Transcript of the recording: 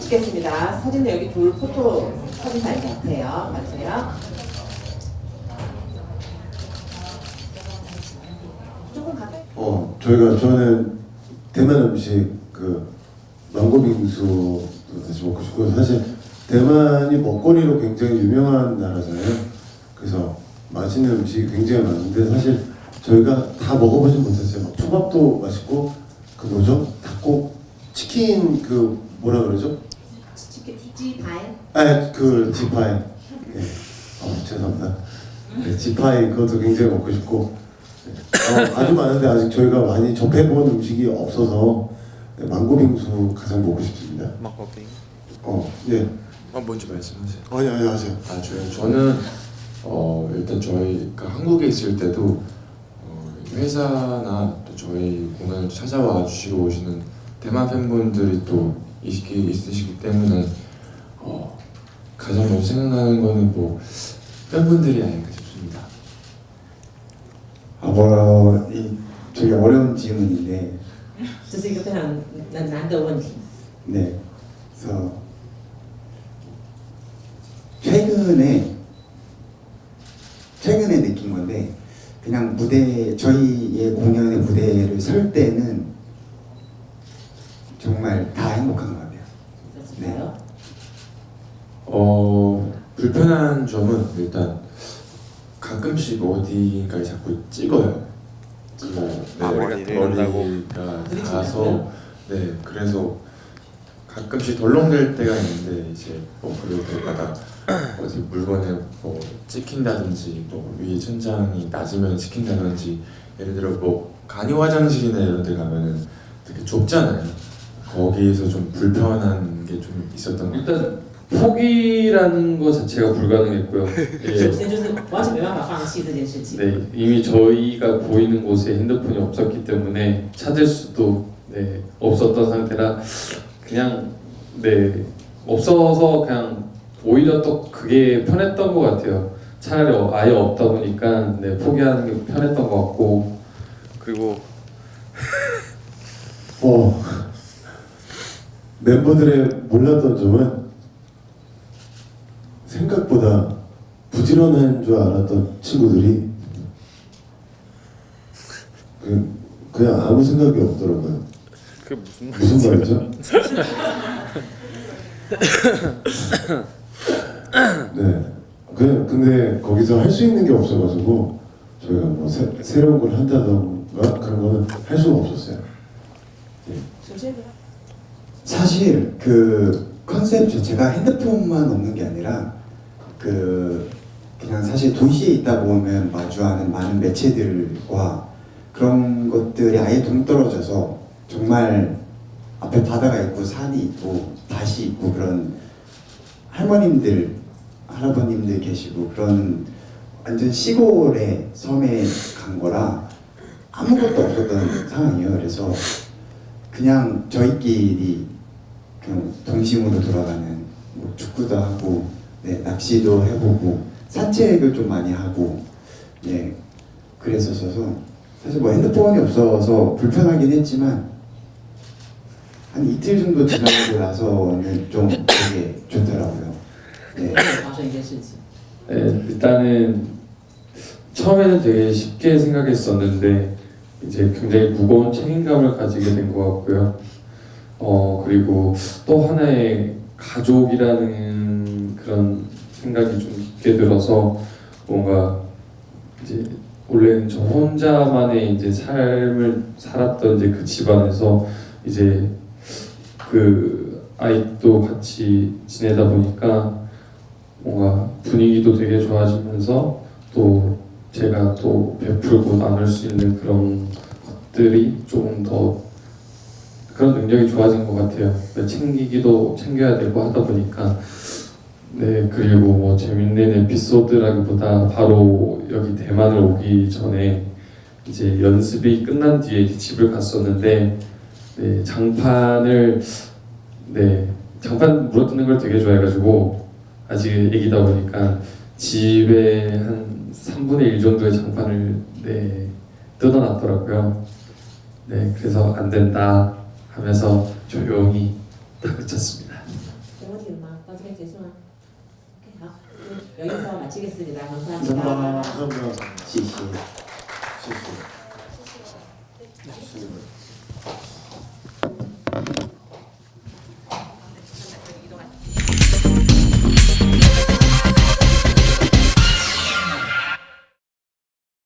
찍겠습니다. 사진은 여기 둘 포토 사진사일 것 같아요. 맞으세요? 어, 저희가 저는 대만 음식 그 망고 빙수도 다시 먹고 싶고 사실 대만이 먹거리로 굉장히 유명한 나라잖아요. 그래서 맛있는 음식이 굉장히 많은데 사실 저희가 다 먹어보진 못했어요. 막 초밥도 맛있고 그 뭐죠? 닭고 치킨 그 뭐라 그러죠? 치킨 찌파이. 아그 지파이. 네. 어, 죄송합니다. 네, 지파이 그것도 굉장히 먹고 싶고 어, 아주 많은데 아직 저희가 많이 접해본 음식이 없어서 네, 망고빙수 가장 먹고 싶습니다. 막거빙. 어, 예. 아 먼저 말씀하세요. 아니 아니 하세요. 아 저요. 저는 어 일단 저희가 한국에 있을 때도 어, 회사나 또 저희 공연을 찾아와 주시러 오시는 대만 팬분들이 또 있기 있으시기 때문에 어 가장 먼저 생각나는 거는 뭐 팬분들이 아닐까 싶습니다. 아, 뭐라 이 되게 어려운 질문인데 这是一个非常难难的问题。 네 그래서 최근에 최근에 느낀 건데 그냥 무대 저희의 공연의 무대를 설 때는 정말 다 행복한 것 같아요. 그렇습니까요? 어 불편한 점은 일단 가끔씩 어디가에 자꾸 찍어요. 찍어요. 네, 아? 머리가 닿아서 네 그래서 가끔씩 덜렁댈 때가 있는데 이제 뭐 그럴 때마다 어디 물건에 뭐 찍힌다든지 뭐 위에 천장이 낮으면 찍힌다든지 예를 들어 뭐 간이 화장실이나 이런 데 가면은 되게 좁잖아요. 거기에서 좀 불편한 게 좀 있었던 것 같아요. 일단 포기라는 것 자체가 불가능했고요. 首 예, 先就是完全没办法放弃这件事情。 네, 이미 저희가 보이는 곳에 핸드폰이 없었기 때문에 찾을 수도 네, 없었던 상태라 그냥 네 없어서 그냥 오히려 또 그게 편했던 것 같아요. 차라리 어- 아예 없다 보니까 네, 포기하는 게 편했던 것 같고 그리고 어 멤버들의 몰랐던 점은 생각보다 부지런한 줄 알았던 친구들이 그, 그냥 아무 생각이 없더라고요. 그 무슨 말? 무슨 말이죠? 네. 그냥 근데 거기서 할 수 있는 게 없어가지고 저희가 뭐 새, 새로운 걸 한다던가 그런 거는 할 수가 없었어요. 首先， 사실 그 컨셉 자체가 핸드폰만 없는 게 아니라 그 그냥 사실 도시에 있다 보면 마주하는 많은 매체들과 그런 것들이 아예 동떨어져서 정말 앞에 바다가 있고 산이 있고 밭이 있고 그런 할머님들 할아버님들 계시고 그런 완전 시골의 섬에 간 거라 아무것도 없었던 상황이에요. 그래서 그냥 저희끼리 그냥 동심으로 돌아가는 뭐 축구도 하고 네, 낚시도 해보고 산책을 좀 많이 하고 예 그랬었어서 사실 뭐 핸드폰이 없어서 불편하긴 했지만 한 이틀 정도 지나고 나서는 좀 되게 좋더라고요. 네. 发生一件事情。 네, 일단은 처음에는 되게 쉽게 생각했었는데 이제 굉장히 무거운 책임감을 가지게 된 것 같고요. 어 그리고 또 하나의 가족이라는 그런 생각이 좀 깊게 들어서 뭔가 이제 원래는 저 혼자만의 이제 삶을 살았던 이제 그 집안에서 이제 그 아이도 같이 지내다 보니까 뭔가 분위기도 되게 좋아지면서 또 제가 또 베풀고 나눌 수 있는 그런 것들이 조금 더 그런 능력이 좋아진 것 같아요. 챙기기도 챙겨야 되고 하다 보니까 네 그리고 뭐 재밌는 에피소드라기보다 바로 여기 대만을 오기 전에 이제 연습이 끝난 뒤에 집을 갔었는데 네 장판을 네 장판 물어뜯는 걸 되게 좋아해가지고 아직 애기다 보니까 집에 한 3분의 1 정도의 장판을 네, 뜯어놨더라고요. 네, 그래서 안 된다 하면서 조용히 딱 그쳤습니다. 어머니 엄마 마지막에 죄송한. 오케이, 아, 그럼 여기서 마치겠습니다. 감사합니다. 감사합니다. 시시. 시시.